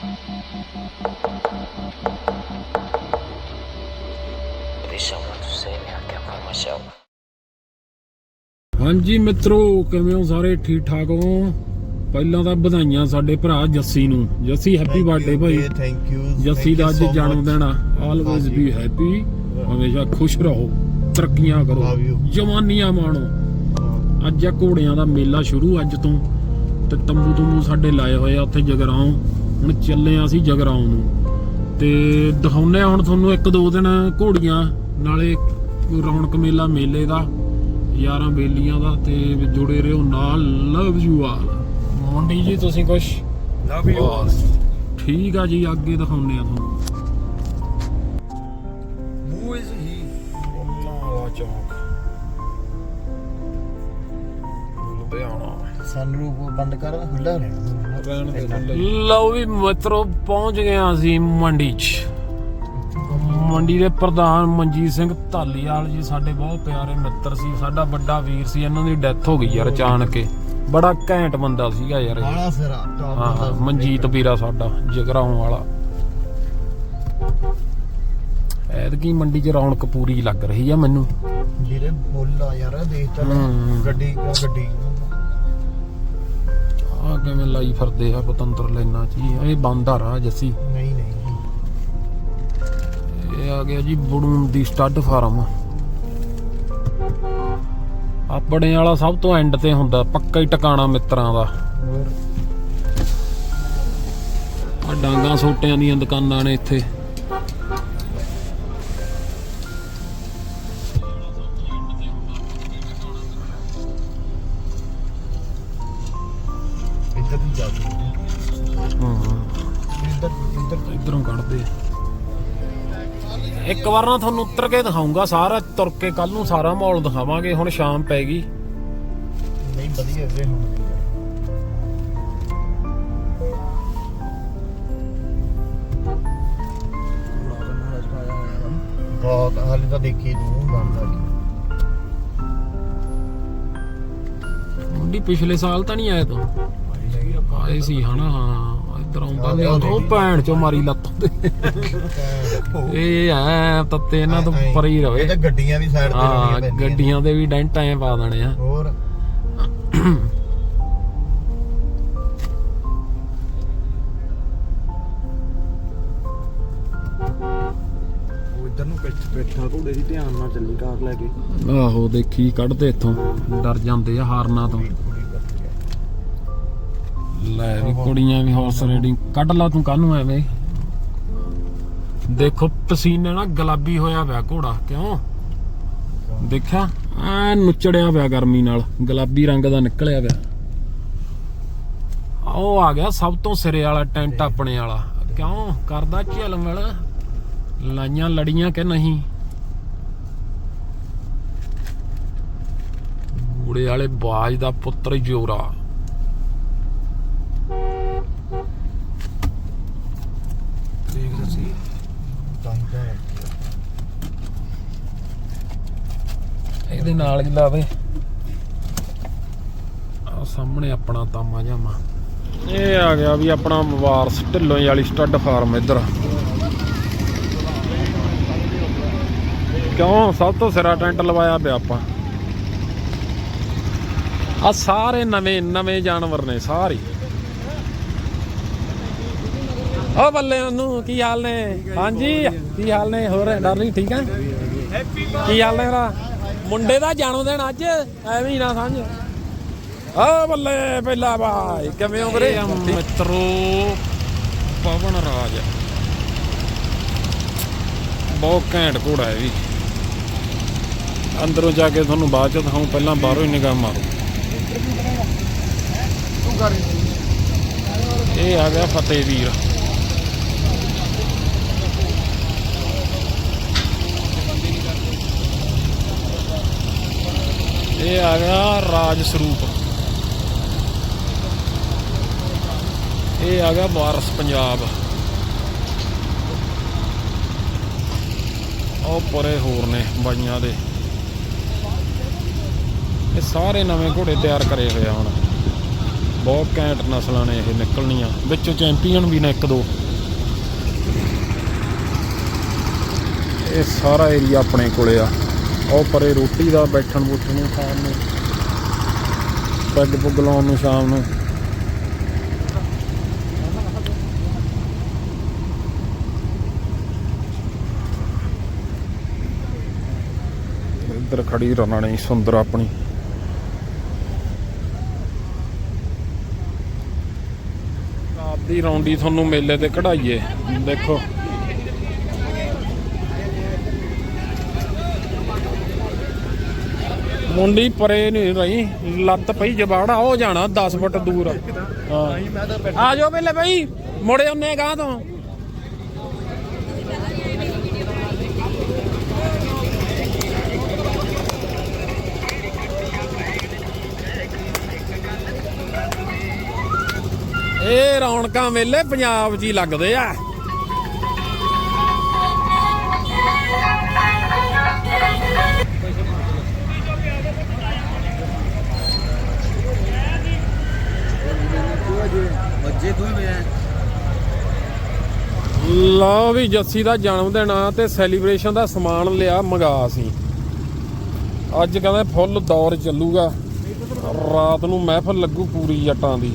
To me, I find myself. ਹਾਂਜੀ ਮਿੱਤਰੋ ਕਿਵੇਂ ਹੋ ਸਾਰੇ? ਠੀਕ ਠਾਕ ਹੋ? ਪਹਿਲਾਂ ਤਾਂ ਵਧਾਈਆਂ ਸਾਡੇ ਭਰਾ ਜੱਸੀ ਨੂੰ। ਜੱਸੀ ਹੈਪੀ ਬਰਥਡੇ ਭਾਈ। ਥੈਂਕ ਯੂ ਜੱਸੀ ਦਾ ਅੱਜ ਜਨਮ ਦਿਨ ਆ। ਆਲਵੇਜ਼। ਬੀ ਹੈਪੀ ਹਮੇਸ਼ਾ ਖੁਸ਼ ਰਹੋ। ਤਰੱਕੀਆਂ ਕਰੋ. ਜਵਾਨੀਆਂ ਮਾਣੋ। ਅੱਜ ਆ ਘੋੜਿਆਂ ਦਾ ਮੇਲਾ ਸ਼ੁਰੂ ਅੱਜ ਤੋਂ। ਤੇ ਤੰਬੂ ਤੰਬੂ ਸਾਡੇ ਲਾਏ ਹੋਏ ਆ ਉੱਥੇ ਜਗਰਾਉਂ। ਹੁਣ ਚੱਲੇ ਆ ਅਸੀਂ ਜਗਰਾਉਂ ਨੂੰ। ਤੇ ਦਿਖਾਉਨੇ ਆ ਹੁਣ ਤੁਹਾਨੂੰ ਇੱਕ ਦੋ ਦਿਨ ਘੋੜੀਆਂ ਨਾਲੇ ਰੌਣਕ ਮੇਲਾ ਮੇਲੇ ਦਾ ਯਾਰਾਂ ਬੇਲੀਆਂ ਦਾ ਤੇ ਜੁੜੇ ਰਹੋ ਨਾਲ ਲਵ ਯੂ ਆਲ ਮੁੰਡੀ ਜੀ ਤੁਸੀਂ ਕੁਛ ਲਵ ਯੂ ਠੀਕ ਆ ਜੀ ਅੱਗੇ ਦਿਖਾਉਨੇ ਆ ਤੁਹਾਨੂੰ। ਹੂ ਇਜ਼ ਹੀ ਵਾਲਾ ਚੌਕ। ਲੁਧਿਆਣਾ। ਸਨਰੂਫ ਬੰਦ ਕਰ ਖੁੱਲਾ ਰਹਿਣਾ ਲਓ ਵੀ ਮਿੱਤਰੋ ਪਹੁੰਚ ਗਏ ਹਾਂ ਅਸੀਂ ਮੰਡੀ 'ਚ ਮੰਡੀ ਦੇ ਪ੍ਰਧਾਨ ਮਨਜੀਤ ਸਿੰਘ ਧਾਲੀਵਾਲ ਜੀ ਸਾਡੇ ਬਹੁਤ ਪਿਆਰੇ ਮਿੱਤਰ ਸੀ ਸਾਡਾ ਵੱਡਾ ਵੀਰ ਸੀ ਇਹਨਾਂ ਦੀ ਡੈਥ ਹੋ ਗਈ ਯਾਰ ਅਚਾਨਕ ਹੀ। ਬੜਾ ਘੈਂਟ ਬੰਦਾ ਸੀਗਾ ਯਾਰ। ਬਾਲਾ ਸਿਰਾ ਹਾਂ ਮਨਜੀਤ ਵੀਰਾ ਸਾਡਾ ਜਗਰਾਉਂ ਵਾਲਾ ਐਤਕੀ ਮੰਡੀ 'ਚ ਰੌਣਕ ਪੂਰੀ ਲੱਗ ਰਹੀ ਆ ਮੈਨੂੰ ਵੀਰੇ ਆ ਯਾਰ ਦੇਖ ਹਮ। ਗੱਡੀ ਗੱਡੀ ਆ ਕਿਵੇਂ ਲਾਈ ਫਿਰਦੇ ਆ ਪਤੰਤਰ ਲੈਣਾ ਜੀ ਇਹ ਬੰਦ ਰਾਹ ਜੱਸੀ। ਨਹੀਂ ਨਹੀਂ। ਇਹ ਆ ਗਿਆ ਜੀ ਬੜੂਨ ਦੀ ਸਟੱਡ ਫਾਰਮ। ਆਪਣੇ ਵਾਲਾ ਸਭ ਤੋਂ ਐਂਡ ਤੇ ਹੁੰਦਾ ਪੱਕਾ ਹੀ ਟਿਕਾਣਾ ਮਿੱਤਰਾਂ ਦਾ। ਆ ਡਾਂਗਾ ਸੋਟਿਆਂ ਦੀਆਂ ਦੁਕਾਨਾਂ ਨੇ ਇੱਥੇ। ਇੱਕ ਵਾਰ ਨਾ ਤੁਹਾਨੂੰ ਉੱਤਰ ਕੇ ਦਿਖਾਉਂਗਾ ਸਾਰਾ ਤੁਰ ਕੇ ਕੱਲ ਨੂੰ ਸਾਰਾ ਮਾਹੌਲ ਦਿਖਾਵਾਂਗੇ ਹੁਣ ਸ਼ਾਮ ਪੈ ਗਈ। ਨਹੀਂ ਵਧੀਆ ਵੀਰੇ ਹੁਣ ਬਹੁਤ ਹਾਲੇ ਤਾਂ ਦੇਖੀ ਤੂੰ ਬਣਦਾ ਕੀ ਮੁੰਡੀ ਪਿਛਲੇ ਸਾਲ ਤਾਂ ਨਹੀਂ ਆਇਆ ਤੂੰ? ਆਏ ਸੀ ਹਨਾ ਹਾਂ ਇਧਰ ਆਉਂਦਾ ਤੇ ਉਹ ਭੈਣ ਚੋਂ ਮਾਰੀ ਲੱਤ ਤੇ ਇਹ ਐ ਤੱਤੇ ਇਹਨਾਂ ਤੋਂ ਪਰੇ ਹੀ ਇਹ ਰਵੇ ਤਾਂ ਗੱਡੀਆਂ ਵੀ ਸਾਈਡ ਤੇ ਹਾਂ। ਗੱਡੀਆਂ ਦੇ ਵੀ ਡੈਂਟ ਐ ਪਾ ਦੇਣੇ ਆ। ਹੋਰ? ਇੱਧਰ ਨੂੰ ਬੈਠ ਬੈਠਾ ਘੋੜੇ ਦੀ ਧਿਆਨ ਨਾਲ ਚੱਲੀ ਕਾਰ ਲੈ ਕੇ। ਆਹੋ ਦੇਖੀ ਕੱਢਦੇ ਇੱਥੋਂ। ਡਰ ਜਾਂਦੇ ਆ ਹਾਰਨਾ ਤੋਂ। ਲੈ ਵੀ ਕੁੜੀਆਂ ਵੀ ਹਾਰਸ ਰਾਈਡਿੰਗ ਕੱਢ ਲਾ ਤੂੰ ਕਾਹਨੂੰ ਐਵੇਂ। ਦੇਖੋ ਪਸੀਨੇ ਨਾਲ ਗੁਲਾਬੀ ਹੋਇਆ ਪਿਆ ਘੋੜਾ ਕਿਉਂ? ਦੇਖਿਆ? ਆ ਨੁੱਚੜਿਆ ਪਿਆ ਗਰਮੀ ਨਾਲ ਗੁਲਾਬੀ ਰੰਗ ਦਾ ਨਿਕਲਿਆ ਪਿਆ। ਉਹ ਆ ਗਿਆ ਸਭ ਤੋਂ ਸਿਰੇ ਵਾਲਾ ਟੈਂਟ ਆਪਣੇ ਵਾਲਾ। ਕਿਉਂ? ਕਰਦਾ ਝਲਮਲ ਲਾਈਆਂ ਲੜੀਆਂ ਕਿ ਨਹੀਂ? ਘੋੜੇ ਵਾਲੇ ਬਾਜ ਦਾ ਪੁੱਤਰ ਜੋਰਾ ਦੇਖ ਸੀ ਤਾਂ ਹੀ ਤਾਂ ਇਹਦੇ ਨਾਲ ਹੀ ਲਾਵੇ ਆ ਸਾਹਮਣੇ ਆਪਣਾ ਤਾਮਾ ਜਾਮਾ। ਇਹ ਆ ਗਿਆ ਵੀ ਆਪਣਾ ਵਾਰਸ ਢਿੱਲੋਂ ਵਾਲੀ ਸਟੱਡ ਫਾਰਮ ਇੱਧਰ। ਕਿਉਂ? ਸਭ ਤੋਂ ਸਿਰਾ ਟੈਂਟ ਲਵਾਇਆ ਪਿਆ ਆਪਾਂ। ਆ ਸਾਰੇ ਨਵੇਂ ਨਵੇਂ ਜਾਨਵਰ ਨੇ, ਸਾਰੇ। ਓ ਬੱਲੇ ਉਹਨੂੰ ਕੀ ਹਾਲ ਨੇ? ਹਾਂਜੀ, ਕੀ ਹਾਲ ਨੇ? ਹੋਰ ਡਰਲੀ ਠੀਕ ਹੈ ਕੀ ਹਾਲ ਨੇ ਮੇਰਾ ਮੁੰਡੇ ਦਾ ਜਨਮ ਦਿਨ ਅੱਜ ਐਵੇਂ ਹੀ ਨਾ ਸਮਝ। ਆ ਬੱਲੇ ਪਹਿਲਾ ਭਾਈ ਕਿਵੇਂ ਹੋ ਵੀਰੇ? ਮਿੱਤਰੋ ਪਵਨ ਰਾਜ। ਬਹੁਤ ਘੈਂਟ ਘੋੜਾ ਹੈ ਵੀ ਅੰਦਰੋਂ ਜਾ ਕੇ ਤੁਹਾਨੂੰ ਬਾਅਦ ਚ ਦਿਖਾਉਂ ਪਹਿਲਾਂ ਬਾਹਰੋਂ ਹੀ ਨਿਗਾਹ ਮਾਰੋ। ਇਹ ਆ ਗਿਆ ਫਤਿਹ ਵੀਰ ਇਹ ਆ ਗਿਆ ਰਾਜ ਸਰੂਪ। ਇਹ ਆ ਗਿਆ ਵਾਰਸ ਪੰਜਾਬ। ਉਹ ਪਰੇ ਹੋਰ ਨੇ ਬਾਈਆਂ ਦੇ। ਇਹ ਸਾਰੇ ਨਵੇਂ ਘੋੜੇ ਤਿਆਰ ਕਰੇ ਹੋਏ ਆ ਹੁਣ। ਬਹੁਤ ਘੈਂਟ ਨਸਲਾਂ ਨੇ ਇਹ ਨਿਕਲਣੀਆਂ। ਵਿੱਚੋਂ ਚੈਂਪੀਅਨ ਵੀ ਨੇ ਇੱਕ ਦੋ। ਇਹ ਸਾਰਾ ਏਰੀਆ ਆਪਣੇ ਕੋਲੇ ਆ। ਉਹ ਪਰੇ ਰੋਟੀ ਦਾ ਬੈਠਣ ਬੁੱਠਣ ਨੂੰ ਖਾਣ ਨੂੰ, ਪੈਗ ਪੁੱਗ ਲਾਉਣ ਨੂੰ ਸ਼ਾਮ ਨੂੰ। ਇੱਧਰ ਖੜੀ ਰਾਣੀ ਸੁੰਦਰ ਆਪਣੀ। ਆਪਦੀ ਰੌਂਡੀ ਤੁਹਾਨੂੰ ਮੇਲੇ ਤੇ ਕਢਾਈਏ, ਦੇਖੋ। ਮੁੰਡੀ ਪਰੇ ਨਹੀਂ ਰਹੀ, ਲੱਤ ਪਈ ਜਬਾੜਾ ਹੋ ਜਾਣਾ 10 ਫੁੱਟ ਦੂਰ। ਹਾਂ। ਆ ਜਾਓ ਪਹਿਲੇ ਭਾਈ ਮੁੜੇ ਉਹਨੇ ਗਾਂ ਤੋਂ। ਇਹ ਰੌਣਕਾਂ ਵੇਲੇ ਪੰਜਾਬ 'ਚ ਹੀ ਲੱਗਦੇ ਆ। ਵੱਜੇ ਤੂੰ ਹੀ ਲਓ ਵੀ ਜੱਸੀ ਦਾ ਜਨਮ ਦਿਨ ਆ ਤੇ ਸੈਲੀਬ੍ਰੇਸ਼ਨ ਦਾ ਸਮਾਨ ਲਿਆ ਮੰਗਾ ਸੀ ਅੱਜ ਕਹਿੰਦੇ ਫੁੱਲ ਦੌਰ ਚੱਲੂਗਾ। ਰਾਤ ਨੂੰ ਮਹਿਫਲ ਲੱਗੂ ਪੂਰੀ ਜੱਟਾਂ ਦੀ।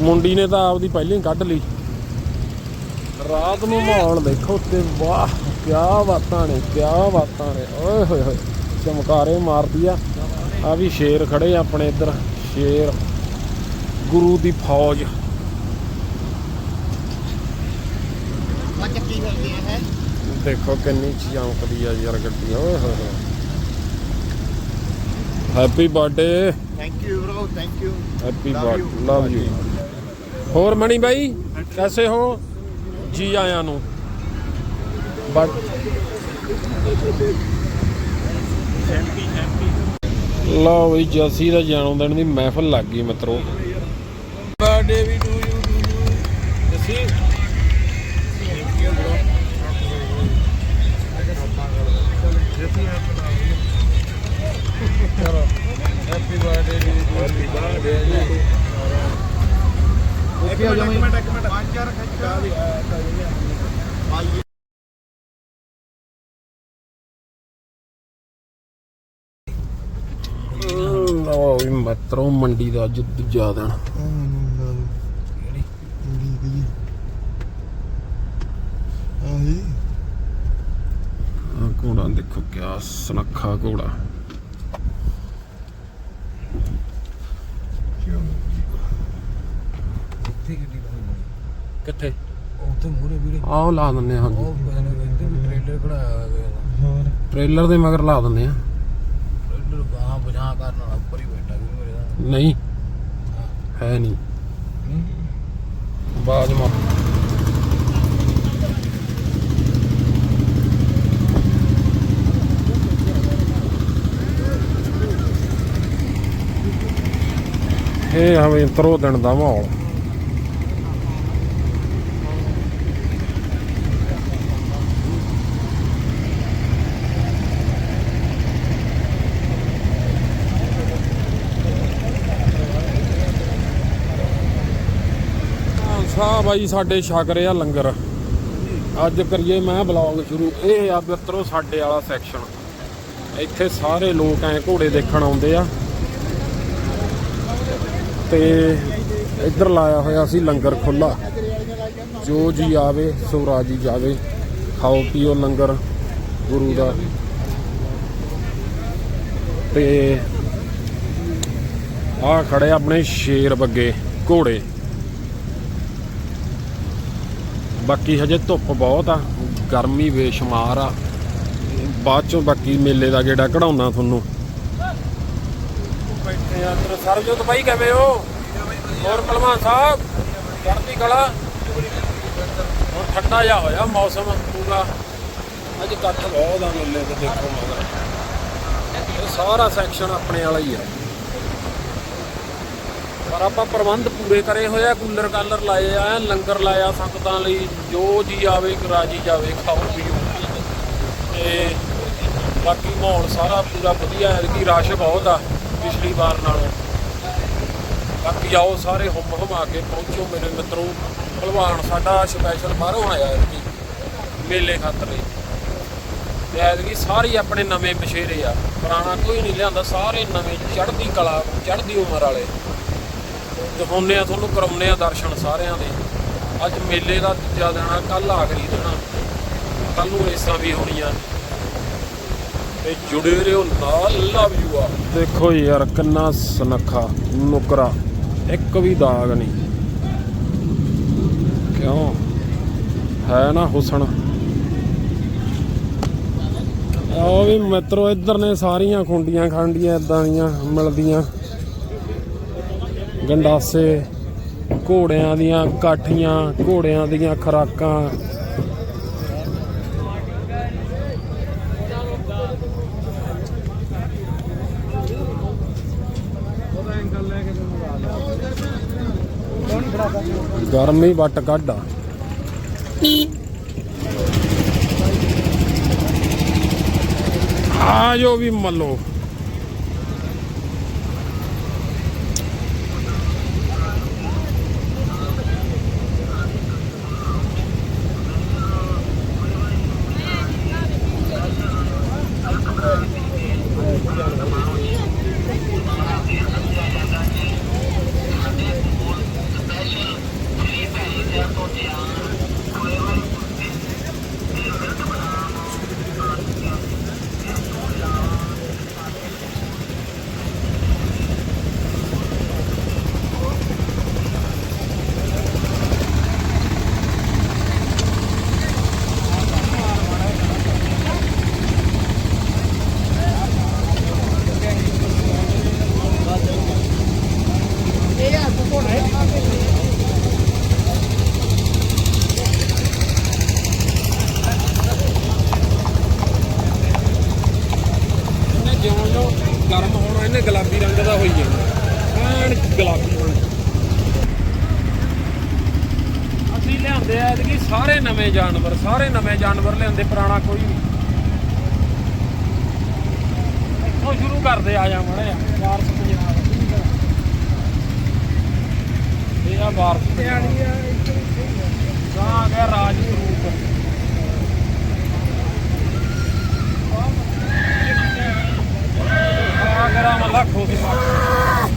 ਮੁੰਡੀ ਨੇ ਤਾਂ ਆਪਦੀ ਪਹਿਲਾਂ ਹੀ ਕੱਢ ਲਈ। ਰਾਤ ਨੂੰ ਮਾਹੌਲ ਦੇਖੋ ਤੇ ਵਾਹ ਕੀ ਬਾਤਾਂ ਨੇ ਕੀ ਬਾਤਾਂ ਨੇ। ਓਏ ਹੋਏ ਹੋਏ, ਚਮਕਾਰੇ ਮਾਰਦੀ ਆ। ਆ ਵੀ ਸ਼ੇਰ ਖੜੇ ਆਪਣੇ ਇੱਧਰ। ਸ਼ੇਰ ਗੁਰੂ ਦੀ ਫੌਜ। ਚੱਕੀ ਫਿਰਦੇ ਹੈ? ਦੇਖੋ ਕਿੰਨੀ ਚਮਕਦੀ ਆ ਯਾਰ ਗੱਡੀ ਓਏ ਹੋਏ ਹੋਏ। Happy birthday thank you bro thank you happy birthday. Love you ਹੋਰ ਮਣੀ ਬਾਈ ਕੈਸੇ ਹੋ? ਜੀ ਆਇਆਂ ਨੂੰ। ਬਟ ਲਓ ਵੀ ਜੱਸੀ ਦਾ ਜਨਮ ਦਿਨ ਦੀ ਮਹਿਫਲ ਲੱਗ ਗਈ ਮਿੱਤਰੋ। Birthday we to you to you Jassi happy birthday we happy birthday ਇੱਕ ਮਿੰਟ ਇੱਕ ਮਿੰਟ। ਪੰਜ ਚਾਰ ਖੱਚਾ ਵੀ ਲਓ ਵੀ ਮਿੱਤਰੋ ਮੰਡੀ ਦਾ ਅੱਜ ਦੂਜਾ ਦਿਨ। ਆਹੀ ਆਹ ਘੋੜਾ ਦੇਖੋ ਕਿਆ ਸੁਨੱਖਾ ਘੋੜਾ। ਕਿੱਥੇ? ਉੱਥੇ ਮੂਰੇ ਵੀਰੇ। ਆਹ ਲਾ ਦਿੰਨੇ ਆ ਹਾਂਜੀ। ਟ੍ਰੇਲਰ ਖੜਾਇਆ ਹੋਰ ਟ੍ਰੇਲਰ ਦੇ ਮਗਰ ਲਾ ਦਿੰਨੇ ਆ। ਟ੍ਰੇਲਰ ਗਾਂ ਬਜਾ ਕਰਨ ਵਾਲਾ ਉੱਪਰ ਹੀ ਨਹੀਂ। ਹੈ ਨਹੀਂ। ਬਾਜ ਮਾ ਇਹ ਹਵੇਂ ਤਰੋ ਦਿਨ ਦਾ ਮਾਹੌਲ। ਸਾਹਿਬ ਬਾਈ ਸਾਡੇ ਛਕ ਰਿਹਾ ਲੰਗਰ। ਅੱਜ ਕਰੀਏ ਮੈਂ ਬਲੌਗ ਸ਼ੁਰੂ। ਇਹ ਆ ਮਿੱਤਰੋ ਸਾਡੇ ਵਾਲਾ ਸੈਕਸ਼ਨ ਇੱਥੇ ਸਾਰੇ ਲੋਕ ਐ ਘੋੜੇ ਦੇਖਣ ਆਉਂਦੇ ਆ। ਤੇ ਇੱਧਰ ਲਾਇਆ ਹੋਇਆ ਸੀ ਲੰਗਰ ਖੁੱਲਾ ਜੋ ਜੀ ਆਵੇ ਸੋ ਰਾਜੀ ਜਾਵੇ, ਖਾਓ, ਪੀਓ ਲੰਗਰ, ਗੁਰੂ ਦਾ। ਤੇ ਆ ਖੜੇ ਆਪਣੇ ਸ਼ੇਰ ਬੱਗੇ ਘੋੜੇ। ਬਾਕੀ ਹਜੇ ਧੁੱਪ ਬਹੁਤ ਆ, ਗਰਮੀ ਬੇਸ਼ੁਮਾਰ ਆ। ਬਾਅਦ ਚੋਂ ਬਾਕੀ ਮੇਲੇ ਦਾ ਗੇੜਾ ਕਢਾਉਣਾ ਤੁਹਾਨੂੰ। ਬੈਠੇ ਆ ਤੇਰੇ ਸਰਜੋਤ ਬਾਈ, ਕਿਵੇਂ ਹੋ? ਹੋਰ ਕਲਮਾਨ ਸਾਹਿਬ? ਚੜ੍ਹਦੀ ਕਲਾ? ਹੁਣ ਠੰਡਾ ਜਾ ਹੋਇਆ ਮੌਸਮ ਪੂਰਾ। ਅੱਜ ਕੱਟ ਬਹੁਤ ਆ ਮੇਲੇ ਤੇ ਦੇਖੋ ਮਗਰ ਸਾਰਾ ਸੈਕਸ਼ਨ ਆਪਣੇ ਵਾਲਾ ਹੀ ਆ। ਪਰ ਆਪਾਂ ਪ੍ਰਬੰਧ ਪੂਰੇ ਕਰੇ ਹੋਏ ਆ, ਕੂਲਰ ਕਾਲਰ ਲਾਏ ਆ, ਲੰਗਰ ਲਾਇਆ ਸੰਗਤਾਂ ਲਈ, ਜੋ ਜੀ ਆਵੇ ਰਾਜੀ ਜਾਵੇ, ਖਾਓ, ਪੀਓ। ਤੇ ਬਾਕੀ ਮਾਹੌਲ ਸਾਰਾ ਪੂਰਾ ਵਧੀਆ ਹੈ ਕਿ ਰਸ਼ ਬਹੁਤ ਆ ਪਿਛਲੀ ਵਾਰ ਨਾਲੋਂ। ਬਾਕੀ ਆਓ ਸਾਰੇ ਹੁਮ ਹੁਮਾ ਕੇ ਪਹੁੰਚੋ ਮੇਰੇ ਮਿੱਤਰੋ। ਭਲਵਾਨ ਸਾਡਾ ਸਪੈਸ਼ਲ ਬਾਹਰੋਂ ਆਇਆ ਕਿ ਮੇਲੇ ਖਾਤਰ। ਹੀ ਐਤਕੀ ਸਾਰੇ ਆਪਣੇ ਨਵੇਂ ਬਸ਼ੇਰੇ ਆ। ਪੁਰਾਣਾ ਕੋਈ ਨਹੀਂ ਲਿਆਂਦਾ, ਸਾਰੇ ਨਵੇਂ ਚੜ੍ਹਦੀ ਕਲਾ, ਚੜ੍ਹਦੀ ਉਮਰ ਵਾਲੇ। ਦਿਖਾਉਂਦੇ ਆ, ਤੁਹਾਨੂੰ ਕਰਾਉਂਦੇ ਆ ਦਰਸ਼ਨ ਸਾਰਿਆਂ ਦੇ। ਅੱਜ ਮੇਲੇ ਦਾ ਦੂਜਾ ਦਿਨ ਆ ਕੱਲ ਆਖਰੀ ਦਿਨ ਆ। ਕੱਲ ਨੂੰ ਰੇਸਾਂ ਵੀ ਹੋਣੀਆਂ। ਤੇ ਜੁੜੇ ਰਹੋ ਨਾਲ ਲਵ ਯੂ ਆ ਦੇਖੋ ਯਾਰ, ਕਿੰਨਾ ਸੁਨੱਖਾ, ਨੁਕਰਾ। ਇੱਕ ਵੀ ਦਾਗ ਨਹੀਂ। ਕਿਉਂ? ਹੈ ਨਾ ਹੁਸਨ। ਆਓ ਵੀ ਮਿੱਤਰੋ, ਇੱਧਰ ਨੇ ਸਾਰੀਆਂ ਖੁੰਡੀਆਂ ਖਾਂਡੀਆਂ ਇਦਾਂ ਦੀਆਂ, ਮਿਲਦੀਆਂ। ਗੰਡਾਸੇ ਘੋੜਿਆਂ ਦੀਆਂ ਕਾਠੀਆਂ ਘੋੜਿਆਂ ਦੀਆਂ ਖਰਾਕਾਂ। ਗਰਮੀ ਵੱਟ ਕੱਢ ਆ। ਜੋ ਵੀ ਮੱਲੋ ਇਹਨੇ ਜਿਉਂ ਜਿਉਂ ਗਰਮ ਹੋਣਾ ਇਹਨੇ ਗੁਲਾਬੀ ਰੰਗ ਦਾ ਹੋਈ ਜਾਣਾ ਐਨ ਗੁਲਾਬੀ ਬਣ ਅਸੀਂ ਲਿਆਂਦੇ ਆ ਐਤਕੀ ਸਾਰੇ ਨਵੇਂ ਜਾਨਵਰ ਸਾਰੇ ਨਵੇਂ ਜਾਨਵਰ ਲਿਆਂਦੇ ਪੁਰਾਣਾ ਕੋਈ ਨਹੀਂ ਇੱਥੋਂ ਸ਼ੁਰੂ ਕਰਦੇ ਆ ਜਾ ਮੜਿਆ ਵਾਰਸ ਪੰਜਾਬ ਇਹ ਆ ਵਾਰਸ ਪੰਜਾਬ। ਗਾਂ ਆ ਗਿਆ ਰਾਜ ਸਰੂਪ। ਆ ਕਰਾ ਮੱਲਾ ਖੋਸੀ ਮਾਰ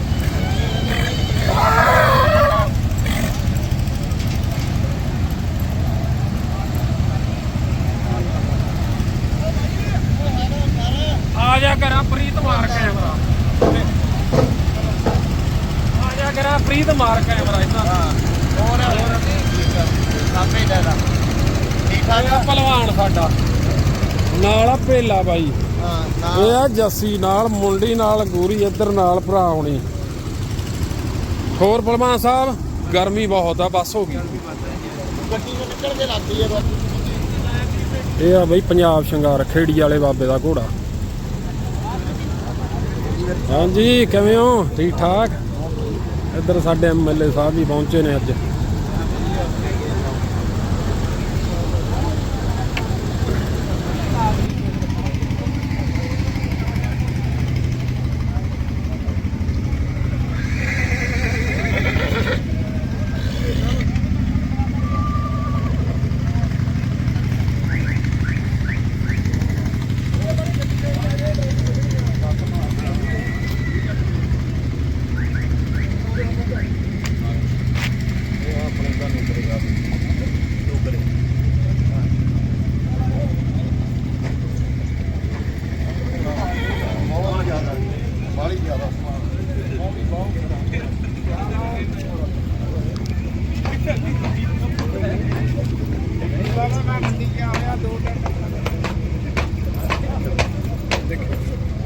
ਆ ਜਾ ਕਰਾ ਪ੍ਰੀਤ ਮਾਰ ਕੈਮਰਾ। ਆ ਜਾ ਕਰਾ ਪ੍ਰੀਤ ਮਾਰ ਕੈਮਰਾ ਇਹਨਾਂ ਦਾ। ਹੋਰ ਹੋਰ। ਸਾਹਮਣੇ ਦਾ ਠੀਕ ਠਾਕ ਆ ਪਹਿਲਵਾਨ ਸਾਡਾ। ਨਾਲ ਆ ਭੇਲਾ ਬਾਈ। ਹਾਂ ਇਹ ਆ ਜੱਸੀ ਨਾਲ ਮੁੰਡੀ ਨਾਲ ਗੂਰੀ ਇੱਧਰ ਨਾਲ ਭਰਾ ਹੋਣੀ। ਹੋਰ ਪਹਿਲਵਾਨ ਸਾਹਿਬ ਗਰਮੀ ਬਹੁਤ ਆ ਬਸ ਹੋ ਗਈ। ਗੱਡੀ ਨੂੰ ਨਿਕਲ ਕੇ ਲੱਗਦੀ ਹੈ ਬਸ। ਇਹ ਆ ਬਈ ਪੰਜਾਬ ਸ਼ਿੰਗਾਰ ਖੇੜੀ ਵਾਲੇ ਬਾਬੇ ਦਾ ਘੋੜਾ। ਹਾਂਜੀ ਕਿਵੇਂ ਹੋ? ਠੀਕ ਠਾਕ ਇੱਧਰ ਸਾਡੇ ਐਮਐਲਏ ਸਾਹਿਬ ਵੀ ਪਹੁੰਚੇ ਨੇ ਅੱਜ।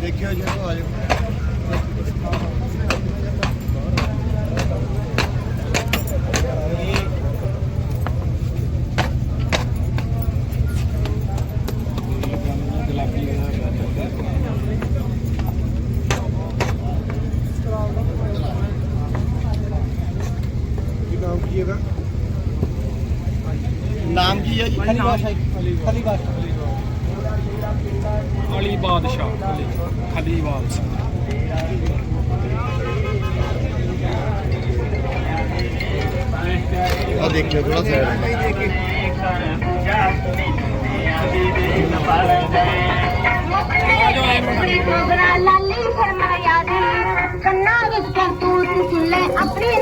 ਦੇਖਿਓ ਜੀ ਆ Paşa Kaleyi bağladı. अपने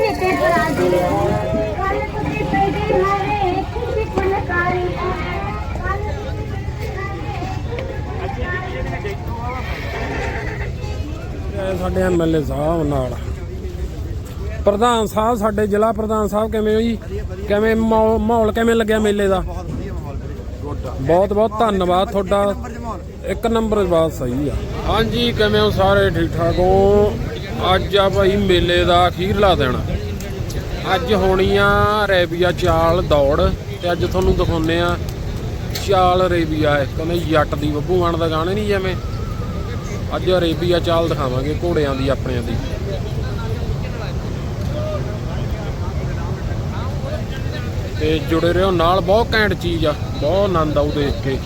ਇਹ ਸਾਡੇ ਐਮਐਲਏ ਸਾਹਿਬ ਨਾਲ। ਪ੍ਰਧਾਨ ਸਾਹਿਬ ਸਾਡੇ ਜ਼ਿਲ੍ਹਾ ਪ੍ਰਧਾਨ ਸਾਹਿਬ ਕਿਵੇਂ ਹੋ ਜੀ? ਕਿਵੇਂ ਮਾਹੌ- ਮਾਹੌਲ ਕਿਵੇਂ ਲੱਗਿਆ ਮੇਲੇ ਦਾ? ਬਹੁਤ ਬਹੁਤ ਧੰਨਵਾਦ ਤੁਹਾਡਾ। ਇੱਕ ਨੰਬਰ ਬਾਤ ਸਹੀ ਆ। ਹਾਂਜੀ ਕਿਵੇਂ ਹੋ ਸਾਰੇ? ਠੀਕ ਠਾਕ ਹੋ? ਅੱਜ ਆ ਭਾਈ ਮੇਲੇ ਦਾ ਅਖੀਰਲਾ ਦਿਨ ਅੱਜ ਹੋਣੀ ਆ ਰੇਬੀਆ ਚਾਲ ਦੌੜ ਤੇ ਅੱਜ ਤੁਹਾਨੂੰ ਦਿਖਾਉਨੇ ਆ ਚਾਲ ਰੇਬੀਆ ਹੈ ਕਹਿੰਦੇ ਜੱਟ ਦੀ ਬੱਬੂ ਮਾਨ ਦਾ ਗਾਣੇ ਨਹੀਂ ਜਿਵੇਂ। ਅੱਜ ਅਰੇਬੀਆ ਚਾਲ ਦਿਖਾਵਾਂਗੇ ਘੋੜਿਆਂ ਦੀ, ਆਪਣਿਆਂ ਦੀ। ਤੇ ਜੁੜੇ ਰਹੋ ਨਾਲ, ਬਹੁਤ ਘੈਂਟ ਚੀਜ਼ ਆ, ਬਹੁਤ ਆਨੰਦ ਆਉ ਦੇਖ ਕੇ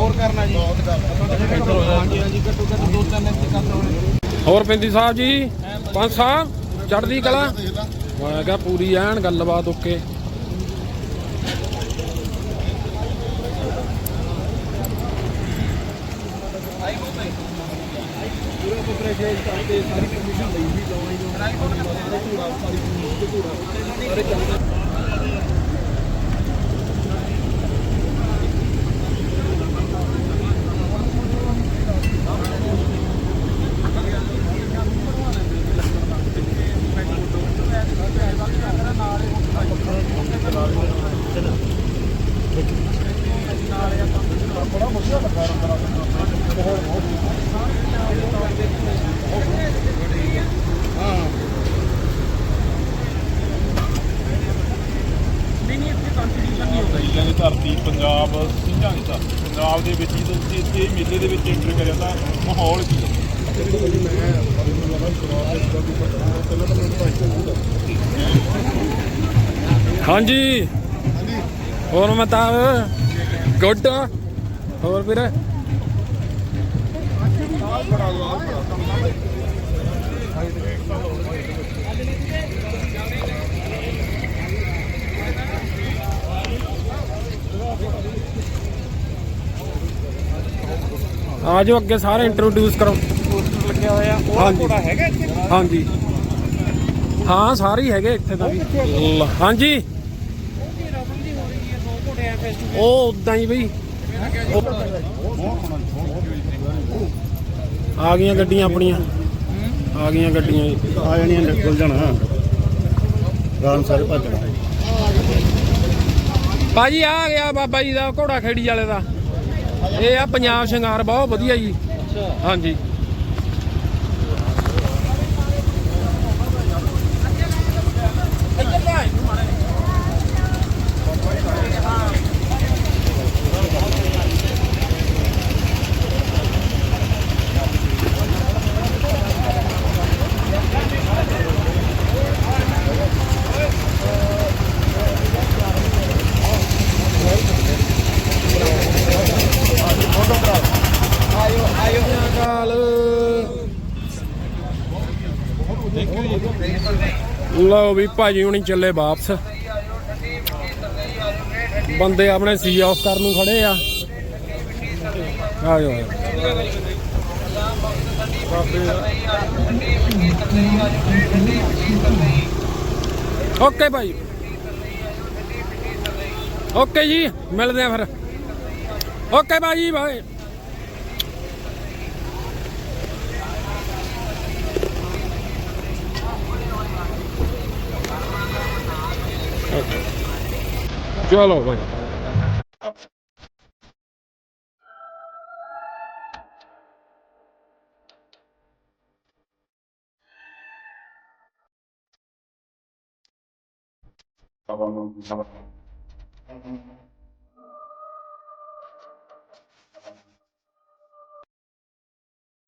ਹੋਰ ਕਰਨਾ ਜੀ ਹਾਂਜੀ ਹਾਂਜੀ ਘੱਟੋ ਘੱਟ ਦੋ ਤਿੰਨ ਇੰਚ ਕਰਨਾ ਹੋਣੇ ਹੋਰ ਪਿੰਦੀ ਸਾਹਿਬ ਜੀ ਪੰਜ ਸਾਹਿਬ, ਚੜ੍ਹਦੀ ਕਲਾ? ਮੈਂ ਕਿਹਾ ਪੂਰੀ ਐਨ ਗੱਲਬਾਤ ਓਕੇ। ਇਹਨਾਂ ਦੀ ਧਰਤੀ ਪੰਜਾਬ ਸਿੰਘਾਂ ਦੀ ਧਰਤੀ ਪੰਜਾਬ ਦੇ ਵਿੱਚ ਹੀ ਤੁਸੀਂ ਇੱਥੇ ਮੇਲੇ ਦੇ ਵਿੱਚ ਐਂਟਰ ਕਰਿਆ ਤਾਂ ਮਾਹੌਲ ਕੀ ਹੈ ਹਾਂਜੀ। ਹੋਰ ਮਤਾਬ ਗੁੱਡ। ਹੋਰ ਵੀਰੇ? ਆ ਜਾਓ ਅੱਗੇ ਸਾਰੇ ਇੰਟਰੋਡਿਊਸ ਕਰੋ। ਲੱਗਿਆ ਹੋਇਆ ਹਾਂਜੀ। ਘੋੜਾ ਹੈਗਾ ਇੱਥੇ? ਹਾਂਜੀ। ਹਾਂ ਸਾਰੇ ਹੀ ਹੈਗੇ ਇੱਥੇ ਤਾਂ ਵੀ। ਲ- ਹਾਂਜੀ। ਉਹ ਉਦਾਂ ਹੀ ਬਈ। ਉਹ- ਆ ਗਈਆਂ ਗੱਡੀਆਂ ਆਪਣੀਆਂ। ਆ ਗਈਆਂ ਗੱਡੀਆਂ ਜੀ। ਆ ਜਾਣੀਆਂ ਨੇ ਖੁੱਲ ਜਾਣਾ। ਰਾਨ ਸਾਰੇ ਭੱਜਣਾ ਭਾਜੀ ਆ ਗਿਆ ਬਾਬਾ ਜੀ ਦਾ ਘੋੜਾ ਖੇੜੀ ਵਾਲੇ ਦਾ। ਇਹ ਆ ਪੰਜਾਬ ਸ਼ਿੰਗਾਰ ਬਹੁਤ ਵਧੀਆ ਜੀ। ਹਾਂਜੀ ਕਾਲ ਲਓ ਵੀ ਭਾਜੀ ਹੁਣੀ ਚੱਲੇ ਵਾਪਸ। ਬੰਦੇ ਆਪਣੇ ਸੀ ਆਫ ਕਰਨ ਨੂੰ ਖੜੇ ਆ। ਆ ਜਾਓ ਓਕੇ ਭਾਈ। ਓਕੇ ਜੀ, ਮਿਲਦੇ ਆ ਫਿਰ। ਓਕੇ ਭਾਜੀ, ਬਾਏ। ਚਲੋ ਭਾਈ ਆਪਾਂ ਨੂੰ